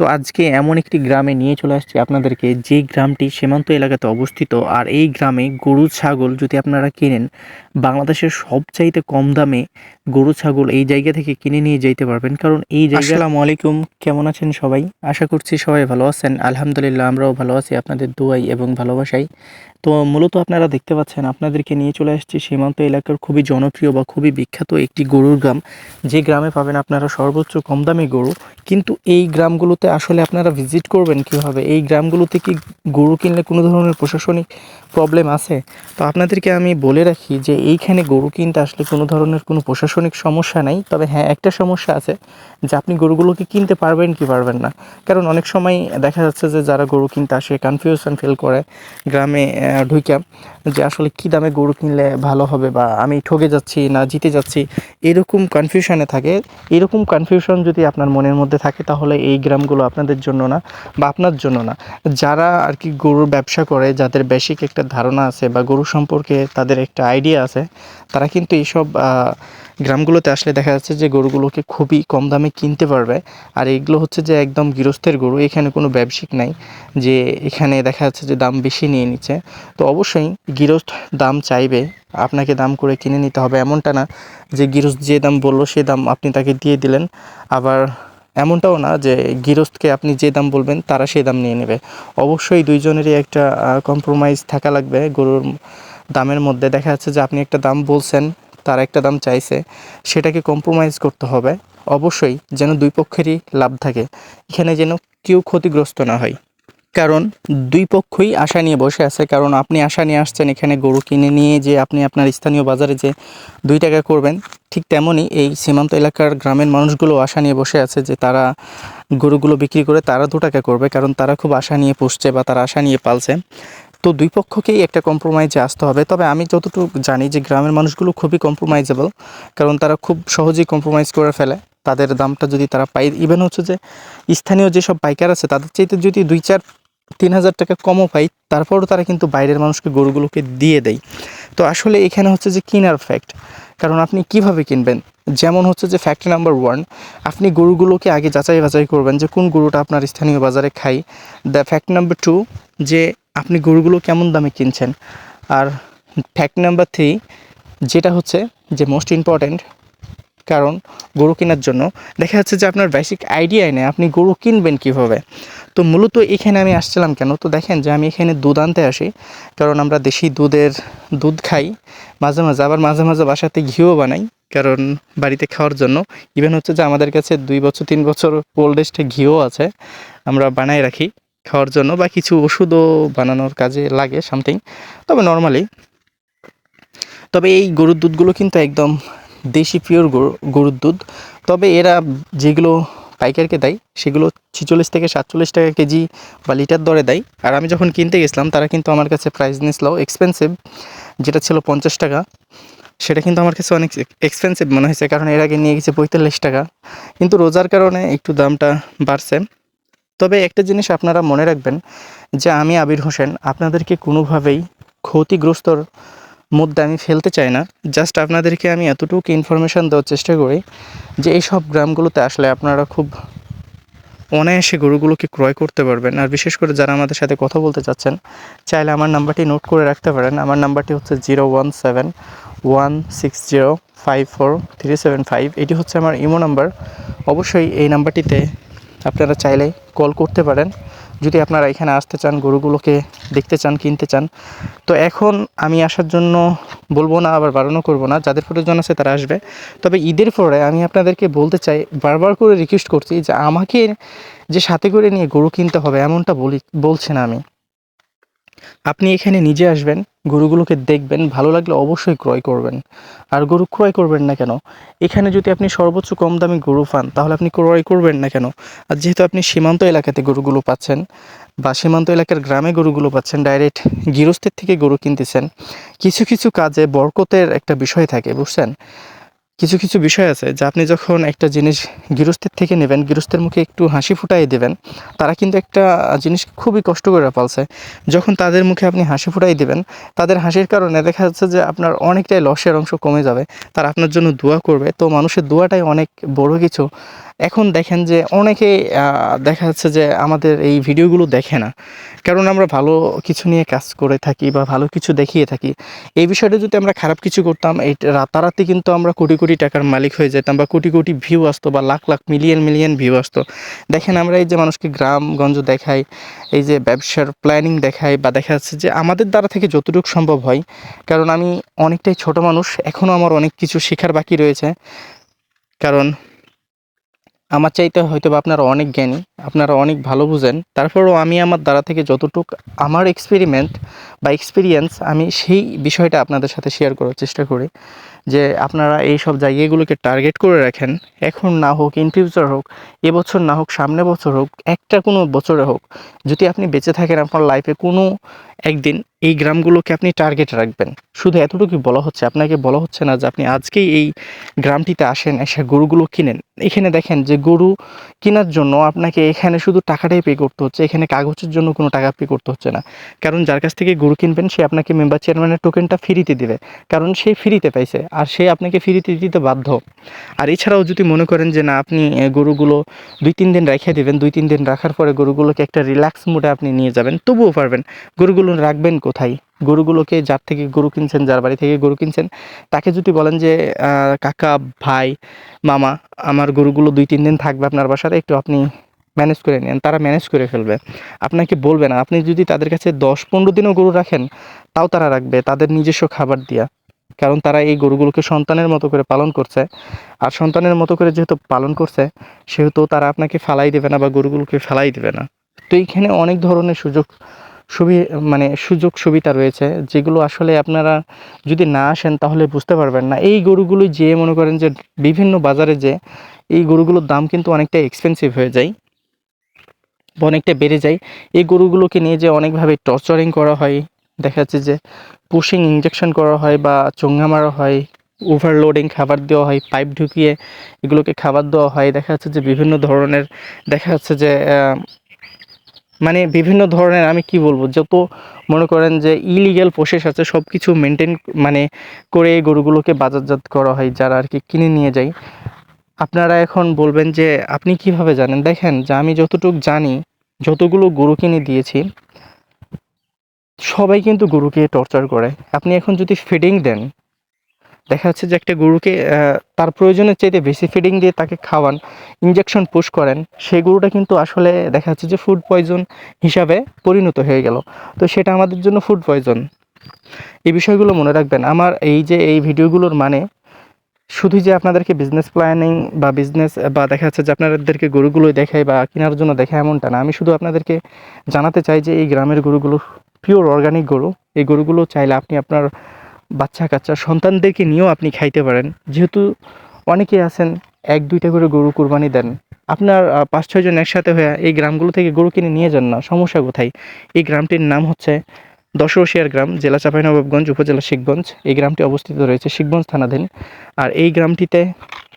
তো আজকে এমন একটি গ্রামে নিয়ে চলে আসছি আপনাদেরকে। যে গ্রামটি সীমান্ত এলাকাতে অবস্থিত আর এই গ্রামে গরু ছাগল যদি আপনারা কিনেন বাংলাদেশের সবচাইতে কম দামে গরু ছাগল এই জায়গা থেকে কিনে নিয়ে যেতে পারবেন। কারণ এই জায়গা আসসালামু আলাইকুম কেমন আছেন সবাই? আশা করছি সবাই ভালো আছেন। আলহামদুলিল্লাহ আমরাও ভালো আছি। আপনাদের দোয়াই এবং ভালোবাসাই। তো মূলত আপনারা দেখতে পাচ্ছেন আপনাদেরকে নিয়ে চলে আসছি সীমান্ত এলাকার খুবই জনপ্রিয় বা খুবই বিখ্যাত একটি গরুর গ্রাম। যে গ্রামে পাবেন আপনারা সর্বোচ্চ কম দামে গরু। কিন্তু এই গ্রামগুলোতে আসলে আপনারা ভিজিট করবেন কীভাবে? এই গ্রামগুলোতে কি গরু কিনলে কোনো ধরনের প্রশাসনিক প্রবলেম আছে? তো আপনাদেরকে আমি বলে রাখি যে এইখানে গরু কিনতে আসলে কোনো ধরনের কোনো প্রশাসনিক সমস্যা নাই। তবে হ্যাঁ একটা সমস্যা আছে যে আপনি গরুগুলোকে কিনতে পারবেন কি পারবেন না। কারণ অনেক সময় দেখা যাচ্ছে যে যারা গরু কিনতে আসে কনফিউশন ফিল করে গ্রামে ঢুইকা যে আসলে কি দামে গরু কিনলে ভালো হবে বা আমি ঠকে যাচ্ছি না, জিতে যাচ্ছি, এরকম কনফিউশনে থাকে। এরকম কনফিউশন যদি আপনার মনের মধ্যে থাকে, তাহলে এই গ্রামগুলো আপনাদের জন্য না বা আপনার জন্য না। যারা আর কি গরুর ব্যবসা করে, যাদের বেসিক একটা ধারণা আছে বা গরু সম্পর্কে তাদের একটা আইডিয়া আছে, তারা কিন্তু এইসব গ্রামগুলোতে আসলে দেখা যাচ্ছে যে গরুগুলোকে খুবই কম দামে কিনতে পারবে। আর এগুলো হচ্ছে যে একদম গৃহস্থের গরু, এখানে কোনো ব্যবসায়িক নাই যে এখানে দেখা যাচ্ছে যে দাম বেশি নিয়ে নিচ্ছে। তো অবশ্যই গৃহস্থ দাম চাইবে, আপনাকে দাম করে কিনে নিতে হবে এমনটা না যে গৃহস্থ যে দাম বলল সে দাম আপনি তাকে দিয়ে দিলেন। আবার এমনটাও না যে গৃহস্থকে আপনি যে দাম বলবেন, তারা সেই দাম নিয়ে নেবে। অবশ্যই দুইজনেরই একটা কম্প্রোমাইজ থাকা লাগবে গরুর দামের মধ্যে। দেখা যাচ্ছে যে আপনি একটা দাম বলছেন, তারা একটা দাম চাইছে, সেটাকে কম্প্রোমাইজ করতে হবে। অবশ্যই যেন দুই পক্ষেরই লাভ থাকে। এখানে যেন কেউ ক্ষতিগ্রস্ত না হয়। কারণ দুই পক্ষই আশা নিয়ে বসে আছে। কারণ আপনি আশা নিয়ে আসছেন, এখানে গরু কিনে নিয়ে যে আপনি আপনার স্থানীয় বাজারে যে দুই টাকা করবেন, ঠিক তেমনই এই সীমান্ত এলাকার গ্রামের মানুষগুলো আশা নিয়ে বসে আছে যে তারা গরুগুলো বিক্রি করে তারা দু টাকা করবে, কারণ তারা খুব আশা নিয়ে পুষছে বা তারা আশা নিয়ে পালছে। তো দুই পক্ষকেই একটা কম্প্রোমাইজে আসতে হবে। তবে আমি যতটুকু জানি যে গ্রামের মানুষগুলো খুবই কম্প্রোমাইজেবল কারণ তারা খুব সহজেই কম্প্রোমাইজ করে ফেলে। তাদের দামটা যদি তারা পাই ইভেন হচ্ছে যে স্থানীয় যেসব পাইকার আছে, তাদের চাইতে যদি দুই চার তিন হাজার টাকা কমও পাই, তারপরও তারা কিন্তু বাইরের মানুষকে গরুগুলোকে দিয়ে দেয়। তো আসলে এখানে হচ্ছে যে কিনার ফ্যাক্ট কারণ আপনি কীভাবে কিনবেন? যেমন হচ্ছে যে ফ্যাক্ট নাম্বার ওয়ান আপনি গরুগুলোকে আগে যাচাই বাছাই করবেন যে কোন গরুটা আপনার স্থানীয় বাজারে খাই দ্য ফ্যাক্ট নাম্বার টু যে আপনি গরুগুলো কেমন দামে কিনছেন। আর ফ্যাক্ট নাম্বার থ্রি যেটা হচ্ছে যে মোস্ট ইম্পর্ট্যান্ট কারণ গরু কেনার জন্য। দেখা যাচ্ছে যে আপনার বেসিক আইডিয়াই নেই, আপনি গরু কিনবেন কীভাবে? তো মূলত এখানে আমি আসছিলাম কেন? তো দেখেন যে আমি এখানে দুধ আনতে আসি, কারণ আমরা দেশি দুধের দুধ খাই। মাঝে মাঝে আবার মাঝে মাঝে বাসাতে ঘিও বানাই, কারণ বাড়িতে খাওয়ার জন্য। ইভেন হচ্ছে যে আমাদের কাছে দুই বছর, তিন বছর কোল্ড ওল্ডেস্টে ঘিও আছে, আমরা বানাই রাখি খাওয়ার জন্য বা কিছু ওষুধও বানানোর কাজে লাগে সামথিং তবে নর্মালি তবে এই গরুর দুধগুলো কিন্তু একদম দেশি পিওর গরু, গরুর দুধ। তবে এরা যেগুলো পাইকারকে দেয়, সেগুলো ছিচল্লিশ থেকে সাতচল্লিশ টাকা কেজি বা লিটার দরে দেয়। আর আমি যখন কিনতে গেছিলাম, তারা কিন্তু আমার কাছে প্রাইস নিয়েছিল এক্সপেন্সিভ যেটা ছিল পঞ্চাশ টাকা। সেটা কিন্তু আমার কাছে অনেক এক্সপেন্সিভ মনে হয়েছে, কারণ এর আগে নিয়ে গেছে পঁয়তাল্লিশ টাকা। কিন্তু রোজার কারণে একটু দামটা বাড়ছে। তবে একটা জিনিস আপনারা মনে রাখবেন, যে আমি আবির হোসেন, আপনাদেরকে কোনোভাবেই ক্ষতিগ্রস্তর মধ্যে আমি ফেলতে চাই না। জাস্ট আপনাদেরকে আমি এতটুকু ইনফরমেশান দেওয়ার চেষ্টা করি যে এই সব গ্রামগুলোতে আসলে আপনারা খুব অনায়াসে গরুগুলোকে ক্রয় করতে পারবেন। আর বিশেষ করে যারা আমাদের সাথে কথা বলতে চাচ্ছেন, চাইলে আমার নাম্বারটি নোট করে রাখতে পারেন। আমার নাম্বারটি হচ্ছে zero one seven one six zero five four three seven five এটি হচ্ছে আমার ইমো নাম্বার। অবশ্যই এই নাম্বারটিতে আপনারা চাইলে কল করতে পারেন। যদি আপনারা এখানে আসতে চান, গরুগুলোকে দেখতে চান, কিনতে চান, তো এখন আমি আসার জন্য বলব না, আবার বারণও করব না, যাদের প্রয়োজন আছে তারা আসবে। তবে ঈদের পরে আমি আপনাদেরকে বলতে চাই, বারবার করে রিকোয়েস্ট করছি যে আমাকে যে সাথে করে নিয়ে গরু কিনতে হবে এমনটা বলি, বলছি না আমি। আপনি এখানে নিজে আসবেন, গরুগুলোকে দেখবেন, ভালো লাগলে অবশ্যই ক্রয় করবেন। আর গরু ক্রয় করবেন না কেন? এখানে যদি আপনি সর্বোচ্চ কম দামে গরু পান, তাহলে আপনি ক্রয় করবেন না কেন? আর যেহেতু আপনি সীমান্ত এলাকাতে গরুগুলো পাচ্ছেন বা সীমান্ত এলাকার গ্রামে গরুগুলো পাচ্ছেন ডাইরেক্ট গৃহস্থের থেকে গরু কিনতেছেন, কিছু কিছু কাজে বরকতের একটা বিষয় থাকে, বুঝছেন? কিছু কিছু বিষয় আছে যে আপনি যখন একটা জিনিস গৃহস্থের থেকে নেবেন, গৃহস্থের মুখে একটু হাসি ফুটাই দেবেন, তারা কিন্তু একটা জিনিস খুবই কষ্ট করে পালছে। যখন তাদের মুখে আপনি হাসি ফুটাই দেবেন, তাদের হাসির কারণে দেখা যাচ্ছে যে আপনার অনেকটাই লসের অংশ কমে যাবে। তারা আপনার জন্য দোয়া করবে। তো মানুষের দোয়াটাই অনেক বড় কিছু। এখন দেখেন যে অনেকে দেখা যাচ্ছে যে আমাদের এই ভিডিওগুলো দেখে না। কারণ আমরা ভালো কিছু নিয়ে কাজ করে থাকি বা ভালো কিছু দেখিয়ে থাকি। এই বিষয়টা যদি আমরা খারাপ কিছু করতাম, এই রাতারাতি কিন্তু আমরা কোটি কোটি টাকার মালিক হয়ে যেতাম বা কোটি কোটি ভিউ আসতো বা lakh lakh million million view আসতো। দেখেন আমরা এই যে মানুষকে গ্রামগঞ্জ দেখাই, এই যে ব্যবসার প্ল্যানিং দেখাই বা দেখা যাচ্ছে যে আমাদের দ্বারা থেকে যতটুকু সম্ভব হয়, কারণ আমি অনেকটাই ছোট মানুষ এখনও আমার অনেক কিছু শেখার বাকি রয়েছে। কারণ আমার চাইতে হয়তো বা আপনারা অনেক জ্ঞানী, আপনারা অনেক ভালো বুঝেন। তারপরেও আমি আমার দ্বারা থেকে যতটুকু আমার এক্সপেরিমেন্ট বা এক্সপিরিয়েন্স আমি সেই বিষয়টা আপনাদের সাথে শেয়ার করার চেষ্টা করি। যে আপনারা এই সব জায়গাগুলোকে টার্গেট করে রাখেন, এখন না হোক ইন ফিউচার হোক, এবছর না হোক, সামনে বছর হোক, একটা কোনো বছরে হোক, যদি আপনি বেঁচে থাকেন আপনার লাইফে কোনো একদিন এই গ্রামগুলোকে আপনি টার্গেট রাখবেন। শুধু এতটুকুই বলা হচ্ছে, আপনাকে বলা হচ্ছে না যে আপনি আজকেই এই গ্রামটিতে আসেন, এসে গরুগুলো কিনেন। এখানে দেখেন যে গরু কেনার জন্য আপনাকে এখানে শুধু টাকাটাই পে করতে হচ্ছে, এখানে কাগজের জন্য কোনো টাকা পে করতে হচ্ছে না। কারণ যার কাছ থেকে গরু কিনবেন, সে আপনাকে মেম্বার চেয়ারম্যানের টোকেনটা ফ্রিতে দিবে। কারণ সে ফ্রিতে পাইছে। আর সে আপনাকে ফ্রিতে দিতে বাধ্য। আর এছাড়াও যদি মনে করেন যে, না, আপনি গরুগুলো দুই, তিন দিন রেখে দেবেন, দুই, তিন দিন রাখার পরে গরুগুলোকে একটা রিল্যাক্স মুডে আপনি নিয়ে যাবেন, তবুও পারবেন। গরুগুলো রাখবেন কোথায়? গরুগুলোকে যার থেকে গরু কিনছেন, যার বাড়ি থেকে গরু কিনছেন, তাকে যদি বলেন যে কাকা, ভাই, মামা, আমার গরুগুলো দুই, তিন দিন থাকবে আপনার বাসাতে, একটু আপনি ম্যানেজ করে নেন। তারা ম্যানেজ করে ফেলবে। আপনাকে বলবে না। আপনি যদি তাদের কাছে দশ, পনেরো দিনও গরু রাখেন, তাও তারা রাখবে, তাদের নিজস্ব খাবার দিয়া। কারণ তারা এই গরুগুলোকে সন্তানের মতো করে পালন করছে। আর সন্তানের মতো করে যেহেতু পালন করছে, সেহেতু তারা আপনাকে ফালাই দেবে না বা গরুগুলোকে ফেলাই দেবে না। তো এইখানে অনেক ধরনের সুযোগ সুবি মানে সুযোগ সুবিধা রয়েছে, যেগুলো আসলে আপনারা যদি না আসেন তাহলে বুঝতে পারবেন না। এই গরুগুলো যে মনে করেন যে বিভিন্ন বাজারে যে এই গরুগুলোর দাম কিন্তু অনেকটা এক্সপেন্সিভ হয়ে যায় অনেকটা বেড়ে যায়। এই গরুগুলোকে নিয়ে যে অনেকভাবে টর্চারিং করা হয় দেখা যাচ্ছে যে পুশিং ইঞ্জেকশন করা হয় বা চোঙ্গা মারা হয় ওভারলোডিং খাবার দেওয়া হয় পাইপ ঢুকিয়ে এগুলোকে খাবার দেওয়া হয়। দেখা যাচ্ছে যে বিভিন্ন ধরনের, দেখা যাচ্ছে যে মানে বিভিন্ন ধরনের আমি কি বলব, যত মনে করেন যে ইলিগ্যাল প্রসেস আছে সব কিছু মেনটেন মানে করে গরুগুলোকে বাজারজাত করা হয়, যারা আর কি কিনে নিয়ে যায়। আপনারা এখন বলবেন যে, আপনি কীভাবে জানেন? দেখেন যে আমি যতটুকু জানি, যতগুলো গরু কিনে দিয়েছি সবাই কিন্তু গরুকে টর্চার করে। আপনি এখন যদি ফিডিং দেন, দেখা যাচ্ছে যে একটা গরুকে তার প্রয়োজনের চাইতে বেশি ফিডিং দিয়ে তাকে খাওয়ান ইঞ্জেকশন পুশ করেন সেই গরুটা কিন্তু আসলে দেখা যাচ্ছে যে ফুড পয়জন হিসাবে পরিণত হয়ে গেল। তো সেটা আমাদের জন্য ফুড পয়জন এই বিষয়গুলো মনে রাখবেন। আমার এই যে, এই ভিডিওগুলোর মানে শুধু যে আপনাদেরকে বিজনেস প্ল্যানিং বা বিজনেস বা দেখা যাচ্ছে যে আপনাদেরকে গরুগুলো দেখায় বা কেনার জন্য দেখায় এমনটা না। আমি শুধু আপনাদেরকে জানাতে চাই যে এই গ্রামের গরুগুলো পিওর অর্গানিক গরু। এই গরুগুলো চাইলে আপনি আপনার বাচ্চা, কাচ্চা, সন্তানদেরকে নিয়েও আপনি খাইতে পারেন। যেহেতু অনেকে আছেন, এক, দুইটা করে গরু কুরবানি দেন। আপনার পাঁচ ছয়জন একসাথে হয়ে এই গ্রামগুলো থেকে গরু কিনে নিয়ে যান না। সমস্যা কোথায়? এই গ্রামটির নাম হচ্ছে দশরশিয়ার গ্রাম, জেলা চাঁপাইনবাবগঞ্জ, উপজেলা শিখগঞ্জ। এই গ্রামটি অবস্থিত রয়েছে শিখগঞ্জ থানাধীন। আর এই গ্রামটিতে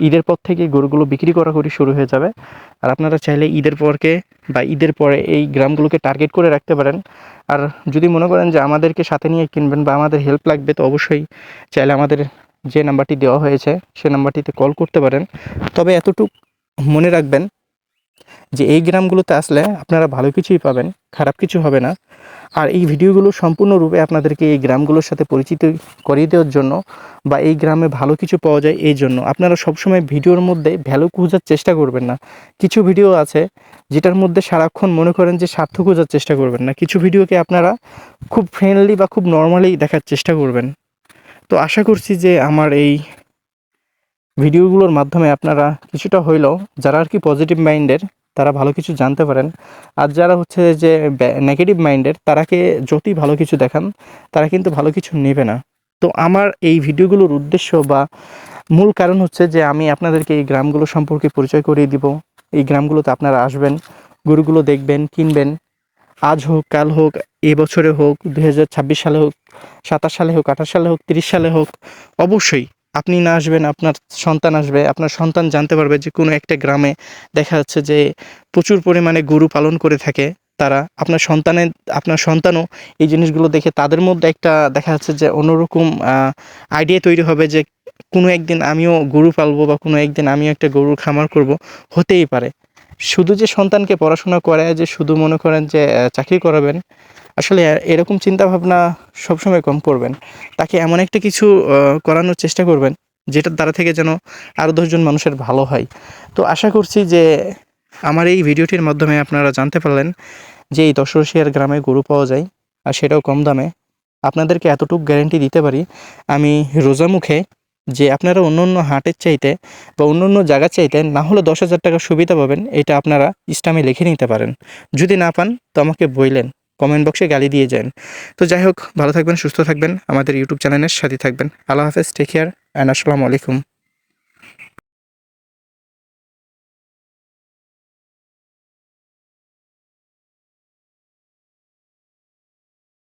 ঈদের পর থেকে গরুগুলো বিক্রি করা করি শুরু হয়ে যাবে। আর আপনারা চাইলে ঈদের পরকে বা ঈদের পরে এই গ্রামগুলোকে টার্গেট করে রাখতে পারেন। আর যদি মনে করেন যে আমাদেরকে সাথে নিয়ে কিনবেন বা আমাদের হেল্প লাগবে, তো অবশ্যই চাইলে আমাদের যে নাম্বারটি দেওয়া হয়েছে, সে নাম্বারটিতে কল করতে পারেন। তবে এতটুকু মনে রাখবেন যে এই গ্রামগুলোতে আসলে আপনারা ভালো কিছুই পাবেন, খারাপ কিছু হবে না। আর এই ভিডিওগুলো সম্পূর্ণরূপে আপনাদেরকে এই গ্রামগুলোর সাথে পরিচিত করিয়ে দেওয়ার জন্য বা এই গ্রামে ভালো কিছু পাওয়া যায় এই জন্য আপনারা সবসময় ভিডিওর মধ্যে ভ্যালু খোঁজার চেষ্টা করবেন না। কিছু ভিডিও আছে যেটার মধ্যে সারাক্ষণ মনে করেন যে স্বার্থ খোঁজার চেষ্টা করবেন না। কিছু ভিডিওকে আপনারা খুব ফ্রেন্ডলি বা খুব নর্মালি দেখার চেষ্টা করবেন। তো আশা করছি যে আমার এই ভিডিওগুলোর মাধ্যমে আপনারা কিছুটা হইলেও যারা আর কি পজিটিভ মাইন্ডের তারা ভালো কিছু জানতে পারেন। আর যারা হচ্ছে যে নেগেটিভ মাইন্ডের তারাকে যতই ভালো কিছু দেখান, তারা কিন্তু ভালো কিছু নেবে না। তো আমার এই ভিডিওগুলোর উদ্দেশ্য বা মূল কারণ হচ্ছে যে আমি আপনাদেরকে এই গ্রামগুলো সম্পর্কে পরিচয় করিয়ে দিব। এই গ্রামগুলোতে আপনারা আসবেন, গরুগুলো দেখবেন, কিনবেন। আজ হোক, কাল হোক, এ বছরে হোক দু হাজার ছাব্বিশ সালে হোক, সাতাশ সালে হোক, আঠাশ সালে হোক, তিরিশ সালে হোক, অবশ্যই আপনি না আসবেন, আপনার সন্তান আসবে, আপনার সন্তান জানতে পারবে যে কোনো একটা গ্রামে দেখা যাচ্ছে যে প্রচুর পরিমাণে গরু পালন করে থাকে তারা। আপনার সন্তানের, আপনার সন্তানও এই জিনিসগুলো দেখে তাদের মধ্যে একটা দেখা যাচ্ছে যে অন্যরকম আইডিয়া তৈরি হবে যে কোনো একদিন আমিও গরু পালবো বা কোনো একদিন আমিও একটা গরুর খামার করব। হতেই পারে। শুধু যে সন্তানকে পড়াশোনা করায় যে শুধু মনে করেন যে চাকরি করাবেন আসলে এরকম চিন্তা ভাবনা সবসময় কম করবেন। তাকে এমন একটা কিছু করানোর চেষ্টা করবেন, যেটার দ্বারা থেকে যেন আরও দশজন মানুষের ভালো হয়। তো আশা করছি যে আমার এই ভিডিওটির মাধ্যমে আপনারা জানতে পারলেন যে এই দশরশিয়ার গ্রামে গরু পাওয়া যায় আর সেটাও কম দামে। আপনাদেরকে এতটুকু গ্যারেন্টি দিতে পারি, আমি রোজা মুখে যে আপনারা অন্য অন্য হাটের চাইতে বা অন্য অন্য জায়গার চাইতে না হলে দশ হাজার টাকার সুবিধা পাবেন, এটা আপনারা ইস্টামে লিখে নিতে পারেন। যদি না পান, তো আমাকে বইলেন। কমেন্ট বক্সে গালি দিয়ে যান। তো যাই হোক, ভালো থাকবেন, সুস্থ থাকবেন, আমাদের ইউটিউব চ্যানেলের সাথে থাকবেন। আল্লাহ হাফেজ টেক কেয়ার অ্যান্ড আসসালামু আলাইকুম।